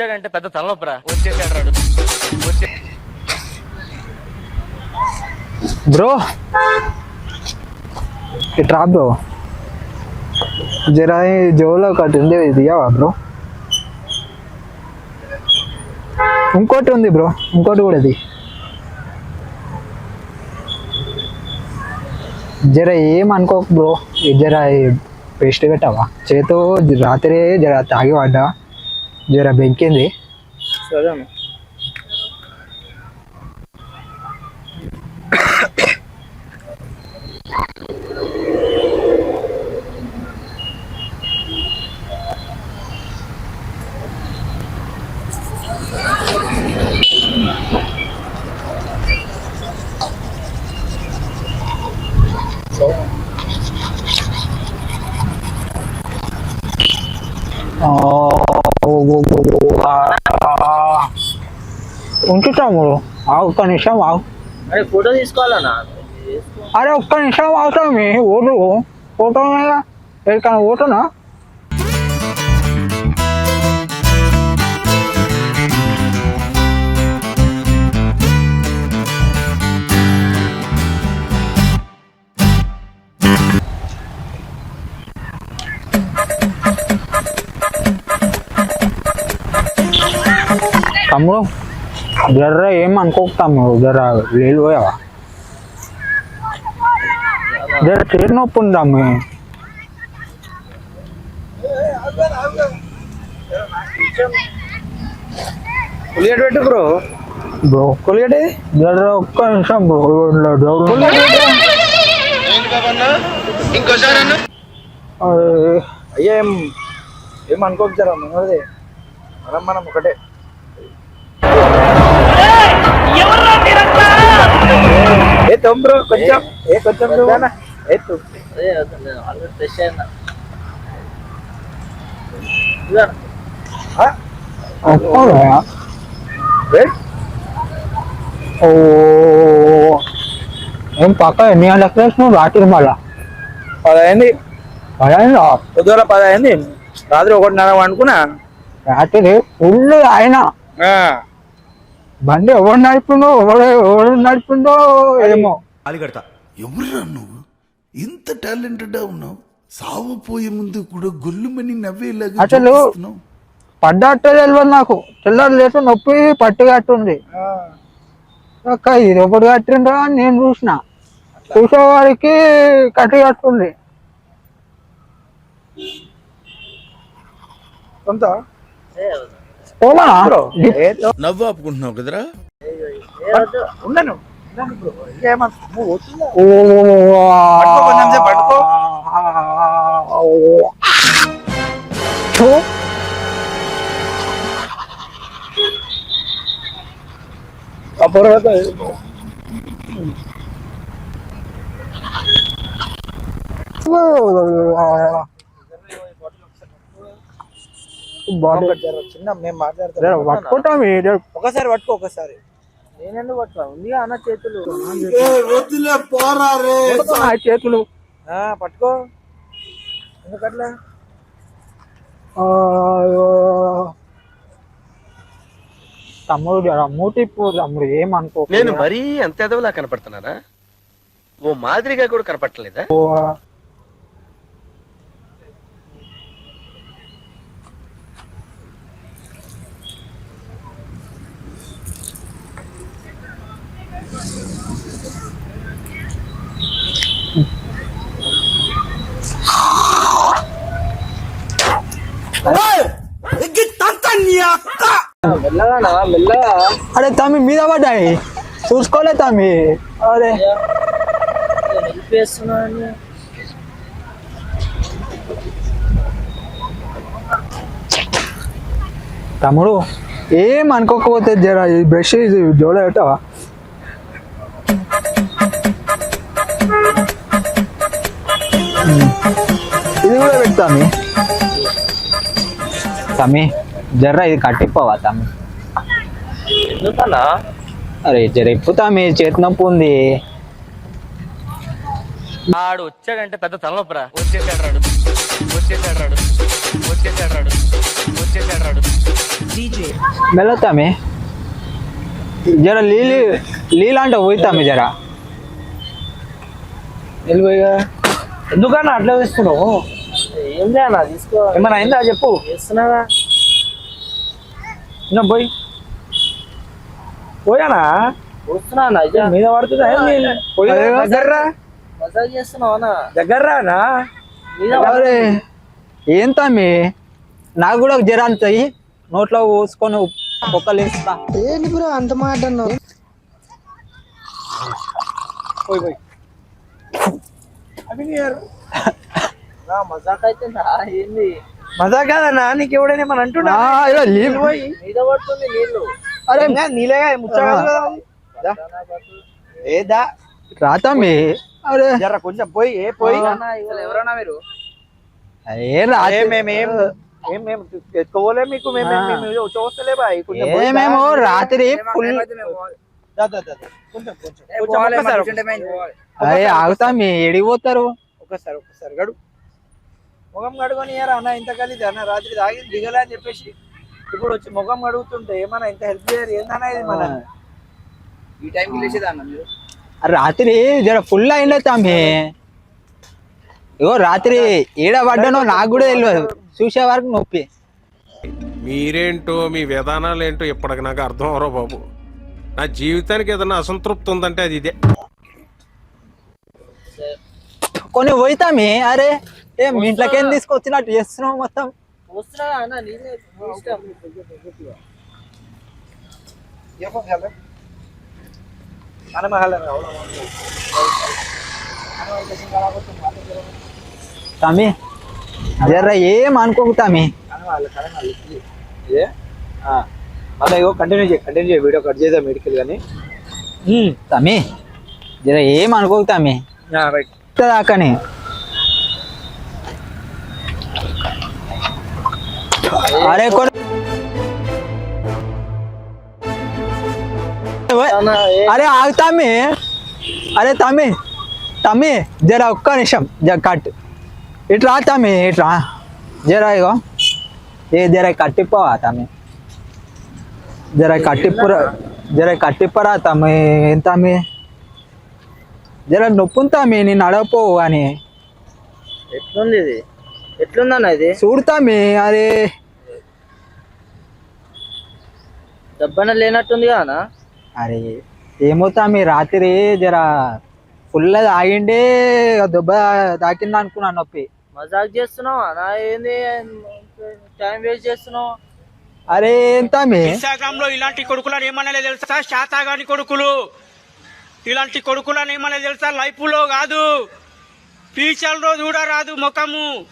వచ్చాడంటే పెద్ద తలనొప్పరా. వచ్చేసాడు రాడు. వచ్చే బ్రో. ఇట్రా బ్రో. జరా జోలో ఒకటి ఉంది దిగావా బ్రో? ఇంకోటి ఉంది బ్రో ఇంకోటి కూడా ఇది. జర ఏమనుకోకు బ్రో జర పేస్ట్ పెట్టావా? చేతో రాత్రి జర తాగి పడ్డా? జర బెంకింది సరే ఉంచుతాము. ఒక్క నిమిషం ఆగు. అరే ఫోటో తీసుకోవాలన్నా? అరే ఒక్క నిమిషం అవుతామి ఓటు ఓటు ఎక్కడికైనా ఓటునా తమ్ముడు? జర్ర ఏం అనుకోకు తమ్ముడు. జర నీళ్ళు పోయావా? జర చేతి నొప్పి ఉందమ్మి పులిగట్ పెట్టు బ్రో. బ్రో. కొలిగటి జర ఒక్క నిమిషం బ్రో. అరే, అయ్యా ఏం ఏం అనుకోకు జరా మనది మనం మనం ఒకటే. ఏ కొంచెం కొంచెం అయినా పక్క ఎన్ని గంటలకు వేసినావు రాత్రి మళ్ళా? పదైంది. అయిందా పొద్దున పదైంది. రాత్రి ఒకటిన్నర అనుకున్నా రాత్రి ఫుల్ ఆయన బండి ఎవరు నడిపిండో? ఎవరు ఎవరు నడిపిండో ఏమో. అలిగడతా. ఎవరురా నువ్వు? ఇంత టాలెంటెడ్ ఉన్నావు? సావపోయే ముందు కూడా గొల్లుమని నవ్వేలాగా అసలు చూపిస్తున్నావు. పడ్డట్టే తెలియదు నాకు. తెల్లారు లేసి నొప్పి పట్టి కట్టుంది. అక్క ఇది ఒకటి కట్టిండ్రా అని నేను చూసిన. చూసేవారికి కట్టి కట్టుంది. కొంత తో- నవ్వు ఆపుకుంటున్నావు కదరా ఉన్నాను ఉన్నాను బ్రో ఏమన్నా నువ్వు వస్తుందా ఓ, పట్టుకో కొంచెం సేపు పట్టుకో. ఛో, ఆ పొరపాటు బాడీ చిన్న మేము మాట్లాడతాం. పట్టుకుంటాం ఒకసారి పట్టుకో ఒకసారి. నేనెందుకు పట్టుకో ఉంది అన్న చేతులు. నా చేతులు. ఆ, పట్టుకో. ఎందుకట్లా? ఆ, తమ్ముడు మూటిప్పు తమ్ముడు ఏమనుకో నేను మరీ అంత ఎదవలా కనపడుతున్నారా ఓ మాదిరిగా కూడా కనపడలేదా మెల్లగా మెల్లగా అరే తమ్మి మీద పడ్డాయి చూసుకోలే తమ్మి అరే హెల్ప్ చేస్తున్నాను తమ్ముడు ఏం అనుకోకపోతే జర ఈ బ్రష్ ఇది జోలో పెట్టవా ఇది కూడా పెడతామి తమ్మి జర్ర ఇది కట్టిపోవా తమ్మి ఎందుకన్నా అరే జర ఇప్పుతామి చేతి నొప్పి ఉంది. ఆడు వచ్చాడంటే పెద్ద తలనొప్పరా. వచ్చేసాడు రాడు. వచ్చేసాడు రాడు. వచ్చేసాడు రాడు. వచ్చేసాడు రాడు. మెల్లతామే జర నీళ్ళు అంటే పోయితామే జర. వెళ్ళిపోయిగా ఎందుకన్నా అట్లా వేస్తున్నావు ఏం లేనా తీసుకో ఏమైనా అయిందా చెప్పు. చేస్తున్నావా? ఇంకా పోయి. పోయానా? వస్తున్నా నిజం మీద? పోయి కదా. దగ్గర్రా? మజాక్ చేస్తున్నావా దగ్గర్రానా ఏం తమ్మి? నాకు కూడా ఒక జర అంత ఇయ్యి. నోట్లో పోసుకొని ఒక్కలు వేస్తా పోయి పోయి. అవి నా మజాక్ అయితే నా ఏంది? మజా కాదన్నా? నీకు ఎవడైనా మన అంటున్నా నీళ్ళు. పోయి మీద పడుతుంది నీళ్ళు. అరే నీలేగా ముచ్చగా కదా అది. దా. ఏ దా రా తమ్మి అరే జర కొంచెం పోయి ఏ పోయి ఎవరన్నా మీరు ఏ రా ఏ మేమేం ఏం మేము ఎత్తుకోలే మీకు మేము మేము చూస్తలే బాయ్. ఏమేమో రాత్రి ఫుల్ దా, దా, దా, దా. కొంచెం కొంచెం కొంచెం ఒక్కసారి, ఒక్కసారి. అరే ఆగుతామి ఎడిగిపోతారు ఒక్కసారి ఒక్కసారి గడు ముఖం కడుకొని అన్న ఇంత కలిది అన్న రాత్రి తాగి దిగలే అని చెప్పేసి ఇప్పుడు వచ్చి ముఖం కడుగుతుంటే ఏమన్నా ఇంత హెల్ప్ చేయరు? ఏందన్నా ఇది మన? ఈ లేచేదన్న మీరు? రాత్రి జర ఫుల్ అయిండే తమ్మి ఇగో రాత్రి ఏడ పడ్డానో నాకు కూడా తెలియదు చూసే వరకు నొప్పి. మీరేంటో మీ విధానాలు ఏంటో ఇప్పటికి నాకు అర్థం అవరో బాబు. నా జీవితానికి ఏదైనా అసంతృప్తి ఉందంటే అది ఇదే. కొన్ని పోయితామి అరే ఏ మీ ఇంట్లోకేం తీసుకొచ్చినట్టు చేస్తున్నావు మొత్తం? వస్తున్నా అన్న నీళ్ళే నీ ఇష్టం మన మహల్ తమ్మి జర ఏం అనుకోకు తమ్మి ఇదే మళ్ళీ ఇగో కంటిన్యూ చేయి కంటిన్యూ చేయి వీడియో కట్ చేద్దాం మెడికల్ కానీ తమ్మి జర ఏం అనుకోకు తమ్మి రైట్ దాకాని ఏ అరే ఆగు తమ్మి అరే తమ్మి తమ్మి జర ఒక్క నిమిషం జర కట్ ఇట్రా తమ్మి ఇట్రా జర ఇగో ఏ జర కట్టిపోవా తమ్మి జర కట్టిప్పురా జర కట్టిప్పరా తమ్మి ఏం తమ్మి జర నొప్పి తమ్మి నేను అడగపోవు అని ఎట్లుంది ఇది ఎట్లుందన్న ఇది చూడు తమ్మి అరే దెబ్బన లేనట్టుంది కదా అరే ఏమో తమ్మి రాత్రి జర ఫుల్ తాగిండే దెబ్బ తాకింది అనుకున్నాను నొప్పి. మజాక్ చేస్తున్నావు? ఏంది? టైం వేస్ట్ చేస్తున్నావు. అరే తమ్మి? ఇన్స్టాగ్రామ్లో ఇలాంటి కొడుకులను ఏమన్నా తెలుసా? శాతాగాని కొడుకులు. ఇలాంటి కొడుకులను ఏమన్నా తెలుసా? లైఫ్లో కాదు. ఫ్యూచర్లో చూడరాదు ముఖము.